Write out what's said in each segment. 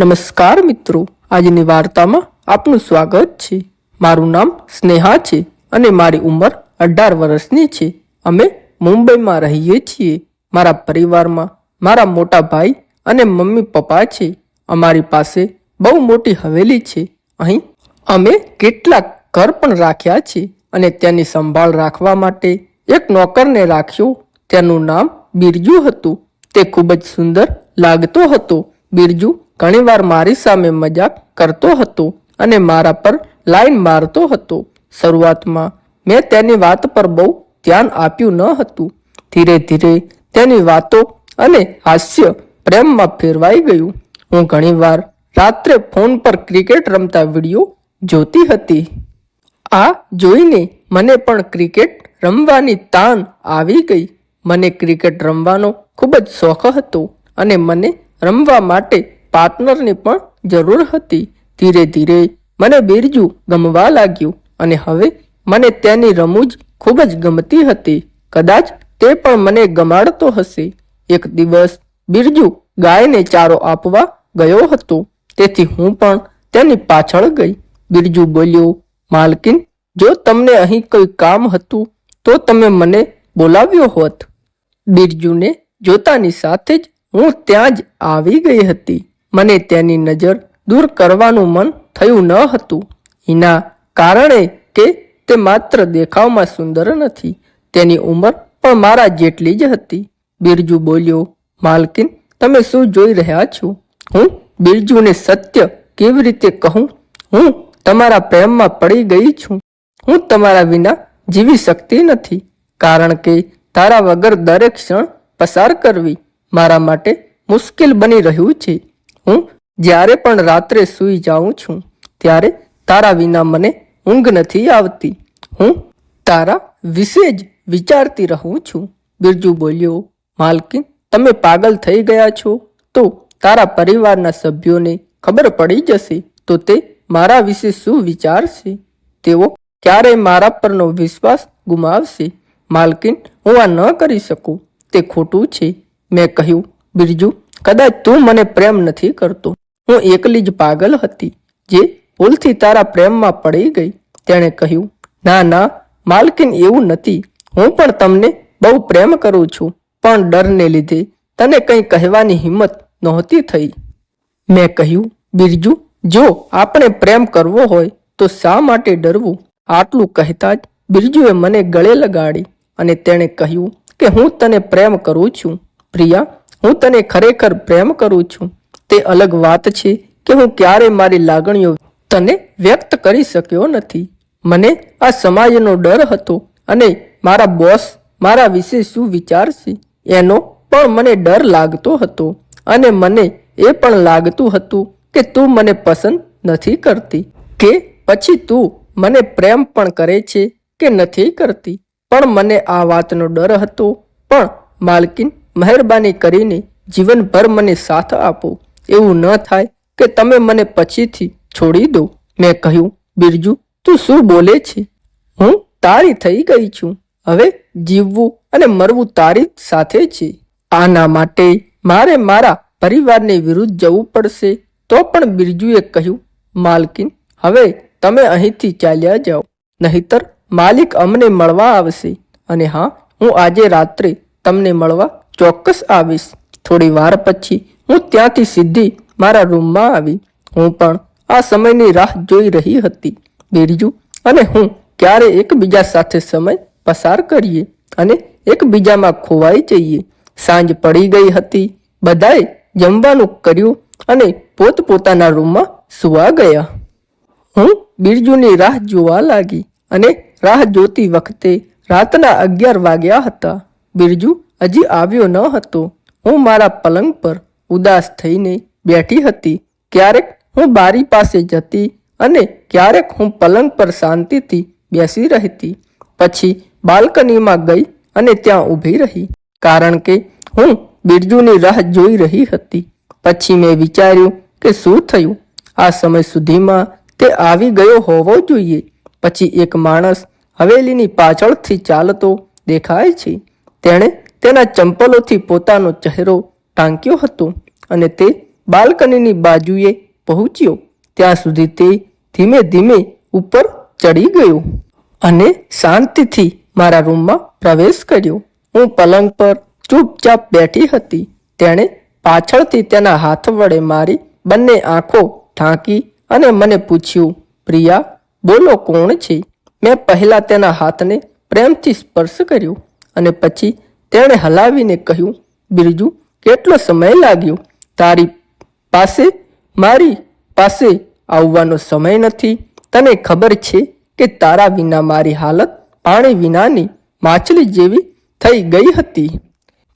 નમસ્કાર મિત્રો. આજની વાર્તામાં આપનું સ્વાગત છે. મારું નામ સ્નેહા છે અને મારી ઉંમર અઢાર વર્ષની છે. અમે મુંબઈમાં રહીએ છીએ. મારા પરિવારમાં મારા મોટા ભાઈ અને મમ્મી પપ્પા છે. અમારી પાસે બહુ મોટી હવેલી છે. અહીં અમે કેટલાક ઘર પણ રાખ્યા છે અને તેની સંભાળ રાખવા માટે એક નોકરને રાખ્યો. તેનું નામ બિરજુ હતું. તે ખૂબ જ સુંદર લાગતો હતો. બિરજુ ઘણીવાર મારી સામે મજાક કરતો હતો અને મારા પર લાઈન મારતો હતો. શરૂઆતમાં મેં તેની વાત પર બહુ ધ્યાન આપ્યું ન હતું. ધીરે ધીરે તેની વાતો અને હાસ્ય પ્રેમમાં ફેરવાઈ ગયું. હું ઘણીવાર રાત્રે ફોન પર ક્રિકેટ રમતા વીડિયો જોતી હતી. આ જોઈને મને પણ ક્રિકેટ રમવાની તાન આવી ગઈ. મને ક્રિકેટ રમવાનો ખૂબ જ શોખ હતો અને મને રમવા માટે પાર્ટનરની પણ જરૂર હતી. ધીરે ધીરે મને બિરજુ ગમવા લાગ્યું અને હવે મને તેની રમૂજ ખૂબ જ ગમતી હતી. કદાચ તે પણ મને ગમાડતો હશે. એક દિવસ બિરજુ ગાયને ચારો આપવા ગયો હતો. તેથી હું પણ તેની પાછળ ગઈ. બિરજુ બોલ્યો, માલકીન, જો તમને અહીં કોઈ કામ હતું, તો તમે મને બોલાવ્યો હોત. બિરજુને જોતાની સાથે જ હું ત્યાં જ આવી ગઈ હતી. મને તેની નજર દૂર કરવાનું મન થયું ન હતું. એના કારણે કે તે માત્ર દેખાવમાં સુંદર નથી, તેની ઉંમર પણ મારા જેટલી જ હતી. બિરજુ બોલ્યો, માલકીન, તમે શું જોઈ રહ્યા છો? હું બિરજુને સત્ય કેવી રીતે કહું? હું તમારા પ્રેમમાં પડી ગઈ છું. હું તમારા વિના જીવી શકતી નથી, કારણ કે તારા વગર દરેક ક્ષણ પસાર કરવી મારા માટે મુશ્કેલ બની રહ્યું છે. હું જ્યારે પણ રાત્રે સૂઈ જાઉં છું, ત્યારે તારા વિના મને ઊંઘ નથી આવતી. હું તારા વિશે જ વિચારતી રહું છું. બિરજુ બોલ્યો, માલકીન, તમે પાગલ થઈ ગયા છો. તો તારા પરિવારના સભ્યોને ખબર પડી જશે. તો તે મારા વિશે શું વિચારશે? તેઓ ક્યારેય મારા પરનો વિશ્વાસ ગુમાવશે. માલકીન, હું આ ન કરી શકું. તે ખોટું છે. મેં કહ્યું, બિરજુ કદાચ તું મને પ્રેમ નથી કરતો. હું એકલી જ પાગલ હતી, જે ભૂલથી તારા પ્રેમમાં પડી ગઈ. તેણે કહ્યું, ના ના, માલકીન એવું નથી. હું પણ તમને બહુ પ્રેમ કરું છું, પણ ડરને લીધે તને કંઈ કહેવાની હિંમત નહોતી થઈ. મેં કહ્યું, બિરજુ, જો આપણે પ્રેમ કરવો હોય, તો શા માટે ડરવું? આટલું કહેતા જ બિરજુએ મને ગળે લગાડી અને તેણે કહ્યું કે હું તને પ્રેમ કરું છું. પ્રિયા હું તને ખરેખર પ્રેમ કરું છું. તે અલગ વાત છે કે હું ક્યારે મારી લાગણીઓ તને વ્યક્ત કરી શક્યો નથી. મને આ સમાજનો ડર હતો અને મારા બોસ મારા વિશે શું વિચારશે એનો પણ મને ડર લાગતો હતો અને મને એ પણ લાગતું હતું કે તું મને પસંદ નથી કરતી કે પછી તું મને પ્રેમ પણ કરે છે કે નથી કરતી. પણ મને આ વાતનો ડર હતો. પણ માલકીન મહેરબાની કરીને જીવનભર મને સાથ આપો. એવું ન થાય કે તમે મને પછીથી છોડી દો. મેં કહ્યું, બિરજુ, તું શું બોલે છે? હું તારી થઈ ગઈ છું. હવે જીવવું અને મરવું તારી સાથે છે. આના માટે મારે મારા પરિવારની વિરુદ્ધ જવું પડશે. તો પણ બિરજુએ કહ્યું, માલકીન, હવે તમે અહીંથી ચાલ્યા જાઓ. નહીતર માલિક અમને મળવા આવશે. અને હા, હું આજે રાત્રે તમને મળવા ચોક્કસ આવીશ. થોડી વાર પછી હું ત્યાંથી સીધી મારા રૂમમાં આવી. હું પણ આ સમયની રાહ જોઈ રહી હતી. બિરજુ અને હું ક્યારે એકબીજા સાથે સમય પસાર કરીએ અને એકબીજામાં ખોવાઈ જઈએ. સાંજ પડી ગઈ હતી. બધાએ જમવાનું કર્યું અને પોતપોતાના રૂમમાં સુવા ગયા. હું બિરજુની રાહ જોવા લાગી અને રાહ જોતી વખતે રાતના અગિયાર વાગ્યા હતા. બિરજુ, હજી આવ્યો ન હતો. હું મારા પલંગ પર ઉદાસ થઈને બેઠી હતી. ક્યારેક હું બારી પાસે જતી અને ક્યારેક હું પલંગ પર શાંતિથી બેસી રહેતી. પછી બાલ્કનીમાં ગઈ અને ત્યાં ઊભી રહી. કારણ કે હું બિરજુની રાહ જોઈ રહી હતી. પછી મેં વિચાર્યું કે શું થયું? આ સમય સુધીમાં તે આવી ગયો હોવો જોઈએ. પછી એક માણસ હવેલીની પાછળથી ચાલતો દેખાય છે. તેણે તેના ચંપલોથી પોતાનો ચહેરો ટાંક્યો હતો અને તે બાલ્કનીની બાજુએ પહોંચ્યો. ત્યાં સુધી તે ધીમે ધીમે ઉપર ચડી ગયો અને શાંતિથી મારા રૂમમાં પ્રવેશ કર્યો. હું પલંગ પર ચૂપચાપ બેઠી હતી. તેણે પાછળથી તેના હાથ વડે મારી બંને આંખો ઢાંકી અને મને પૂછ્યું, પ્રિયા, બોલો કોણ છે? મેં પહેલા તેના હાથને પ્રેમથી સ્પર્શ કર્યો. અને પછી તેણે હલાવીને કહ્યું, બિરજુ, કેટલો સમય લાગ્યો? તારી પાસે, મારી પાસે આવવાનો સમય નથી. તને ખબર છે કે તારા વિના મારી હાલત પાણી વિનાની માછલી જેવી થઈ ગઈ હતી.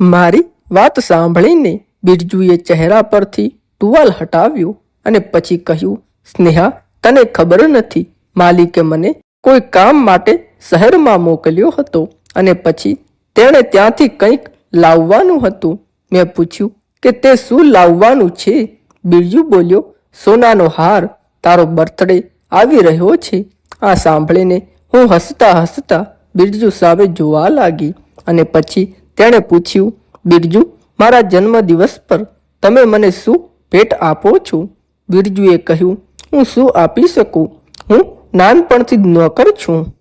મારી વાત સાંભળીને બિરજુએ ચહેરા પરથી ટુવાલ હટાવ્યો અને પછી કહ્યું, સ્નેહા, તને ખબર નથી માલિકે મને કોઈ કામ માટે શહેરમાં મોકલ્યો હતો. અને પછી તેણે ત્યાંથી કંઈક લાવવાનું હતું. મેં પૂછ્યું કે તે શું લાવવાનું છે? બિરજુ બોલ્યો, સોનાનો હાર, તારો બર્થડે આવી રહ્યો છે. આ સાંભળીને હું હસતા હસતા બિરજુ સામે જોવા લાગી અને પછી તેણે પૂછ્યું, બિરજુ, મારા જન્મદિવસ પર તમે મને શું ભેટ આપો છો? બિરજુએ કહ્યું, હું શું આપી શકું? હું નાનપણથી જ નોકર છું.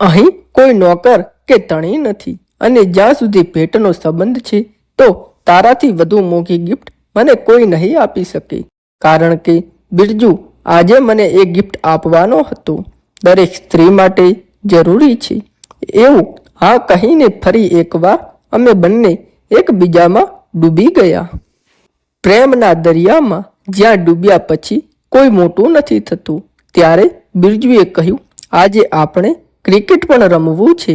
અહીં કોઈ નોકર કે તણી નથી. અને જ્યાં સુધી ભેટનો સંબંધ છે, તો તારાથી વધુ મોંઘી ગિફ્ટ મને કોઈ નહીં આપી શકે. કારણ કે બિરજુ, આજે મને એ ગિફ્ટ આપવાનો હતો. દરેક સ્ત્રી માટે જરૂરી છે. એવું હા કહીને ફરી એકવાર અમે બંને એકબીજામાં ડૂબી ગયા. પ્રેમના દરિયામાં જ્યાં ડૂબ્યા પછી કોઈ મોટું નથી થતું. ત્યારે બિરજુએ કહ્યું, આજે આપણે ક્રિકેટ પણ રમવું છે.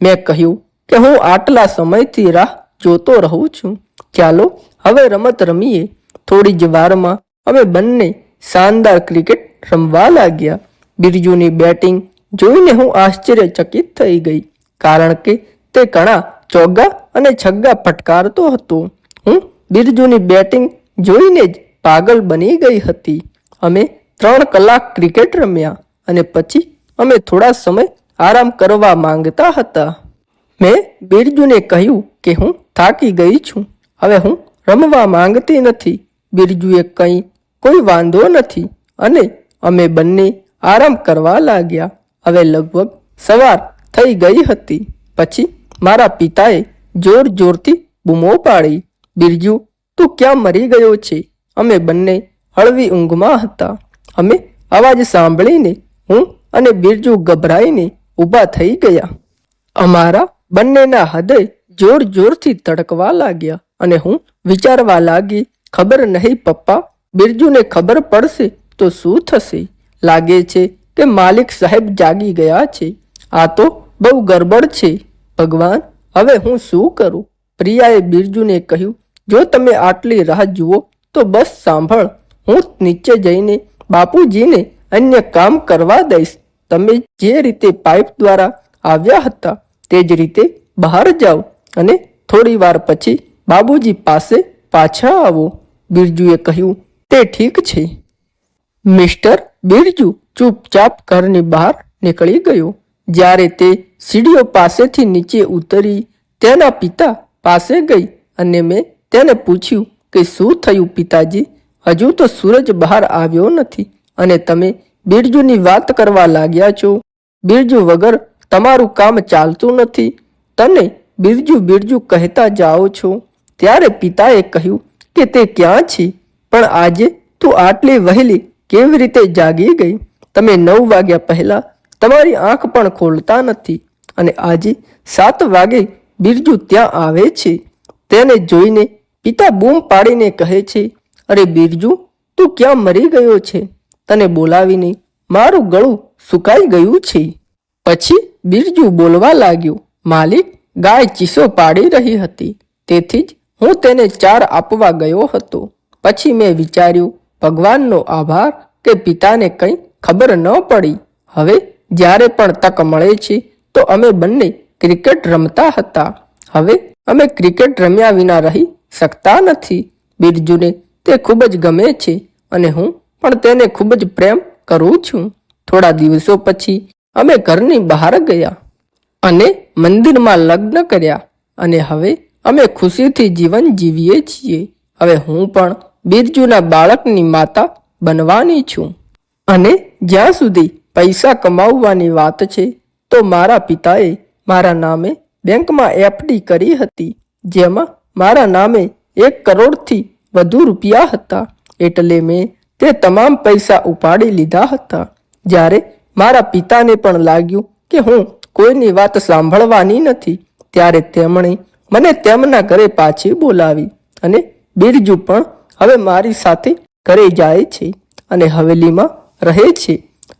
મેં કહ્યું કે હું આટલા સમયથી રાહ જોતો રહું છું. ચાલો, હવે રમત રમીએ. થોડી જ વારમાં અમે બંને શાનદાર ક્રિકેટ રમવા લાગ્યા. બિરજુની બેટિંગ જોઈને હું આશ્ચર્યચકિત થઈ ગઈ, કારણ કે તે ઘણા ચોગ્ગા અને છગ્ગા ફટકારતો હતો. હું બિરજુની બેટિંગ જોઈને જ પાગલ બની ગઈ હતી. અમે ત્રણ કલાક ક્રિકેટ રમ્યા અને પછી અમે થોડા સમય આરામ કરવા માંગતા હતા. મેં બિરજુને કહ્યું કે હું થાકી ગઈ છું. હવે હું રમવા માંગતી નથી. બિરજુએ કંઈ, કોઈ વાંધો નથી. અને અમે બંને આરામ કરવા લાગ્યા. હવે લગભગ સવાર થઈ ગઈ હતી. પછી મારા પિતાએ જોર જોરથી બૂમો પાડી. બિરજુ, તું ક્યાં મરી ગયો છે? અમે બંને હળવી ઊંઘમાં હતા. અમે અવાજ સાંભળીને હું અને બિરજુ ગભરાઈને ઊભા થઈ ગયા. અમારા બંનેના હૃદય જોર જોરથી તડકવા લાગ્યા અને હું વિચારવા લાગી, ખબર નહીં પપ્પા, બિરજુને ખબર પડશે તો શું થશે? લાગે છે કે માલિક સાહેબ જાગી ગયા છે. આ તો બહુ ગરબડ છે. ભગવાન, હવે હું શું કરું? પ્રિયાએ બિરજુને કહ્યું, જો તમે આટલી રાહ જુઓ, તો બસ સાંભળ. હું નીચે જઈને બાપુજીને અન્ય કામ કરવા દઈશ. તમે જે રીતે પાઇપ દ્વારા આવ્યા હતા તે જ રીતે બહાર જાઓ અને થોડી વાર પછી બાબુજી પાસે પાછા આવો. બિરજુએ કહ્યું, તે ઠીક છે. મિસ્ટર બિરજુ ચૂપચાપ ઘરની બહાર નીકળી ગયો. જ્યારે તે સીડીઓ પાસેથી નીચે ઉતરી તેના પિતા પાસે ગઈ અને મેં તેને પૂછ્યું કે, શું થયું પિતાજી? હજુ તો સૂરજ બહાર આવ્યો નથી અને તમે બિરજુની વાત કરવા લાગ્યા છો. બિરજુ વગર તમારું કામ ચાલતું નથી. તને બિરજુ બિરજુ કહેતા જાઓ છો. ત્યારે પિતાએ કહ્યું કે તે ક્યાં છે? પણ આજે તું આટલી વહેલી કેવી રીતે જાગી ગઈ? તમે નવ વાગ્યા પહેલા તમારી આંખ પણ ખોલતા નથી અને આજે સાત વાગે બિરજુ ત્યાં આવે છે. તેને જોઈને પિતા બૂમ પાડીને કહે છે, અરે બિરજુ, તું ક્યાં મરી ગયો છે તને બોલાવીને મારું ગળું સુકાઈ ગયું છે. પછી બિરજુ બોલવા લાગ્યું, માલિક, ગાય ચીસો પાડી રહી હતી, તેથી જ હું તેને ચાર આપવા ગયો હતો. પછી મેં વિચાર્યું, ભગવાનનો આભાર કે પિતાને કંઈ ખબર ન પડી. હવે જ્યારે પણ તક મળે છે, તો અમે બંને ક્રિકેટ રમતા હતા. હવે અમે ક્રિકેટ રમ્યા વિના રહી શકતા નથી. બિરજુને તે ખૂબ જ ગમે છે અને હું પણ તેને ખૂબ જ પ્રેમ કરું છું. થોડા દિવસો પછી અમે ઘરની બહાર ગયા અને મંદિરમાં લગ્ન કર્યા અને હવે અમે ખુશીથી જીવન જીવીએ છીએ. હવે હું પણ બિરજુના બાળકની માતા બનવાની છું. અને જ્યાં સુધી પૈસા કમાવવાની વાત છે, તો મારા પિતાએ મારા નામે બેંકમાં એફડી કરી હતી, જેમાં મારા નામે એક કરોડથી વધુ રૂપિયા હતા. એટલે મેં તે તમામ પૈસા ઉપાડી લીધા હતા. જ્યારે મારા પિતાને પણ લાગ્યું કે હું કોઈની વાત સાંભળવાની નથી. ત્યારે તેમણે મને તેમના ઘરે પાછી બોલાવી અને બિરજુ પણ હવે મારી સાથે ઘરે જાય છે અને હવેલીમાં રહે છે.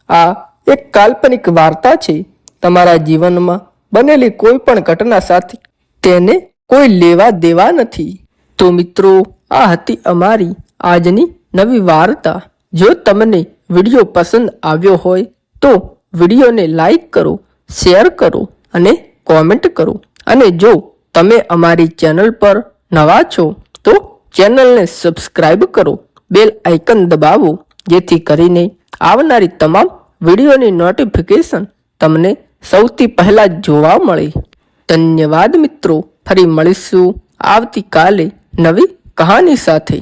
આ એક કાલ્પનિક વાર્તા છે. તમારા જીવનમાં બનેલી કોઈ પણ ઘટના સાથે તેને કોઈ લેવા દેવા નથી. તો મિત્રો, આ હતી અમારી આજની નવી વાર્તા. જો તમને વીડિયો પસંદ આવ્યો હોય તો વિડીયોને લાઈક કરો, શેર કરો અને કોમેન્ટ કરો. અને જો તમે અમારી ચેનલ પર નવા છો, તો ચેનલને સબસ્ક્રાઇબ કરો, બેલ આઇકન દબાવો, જેથી કરીને આવનારી તમામ વિડીયોની નોટિફિકેશન તમને સૌથી પહેલાં જોવા મળે. ધન્યવાદ મિત્રો, ફરી મળીશું આવતીકાલે નવી કહાની સાથે.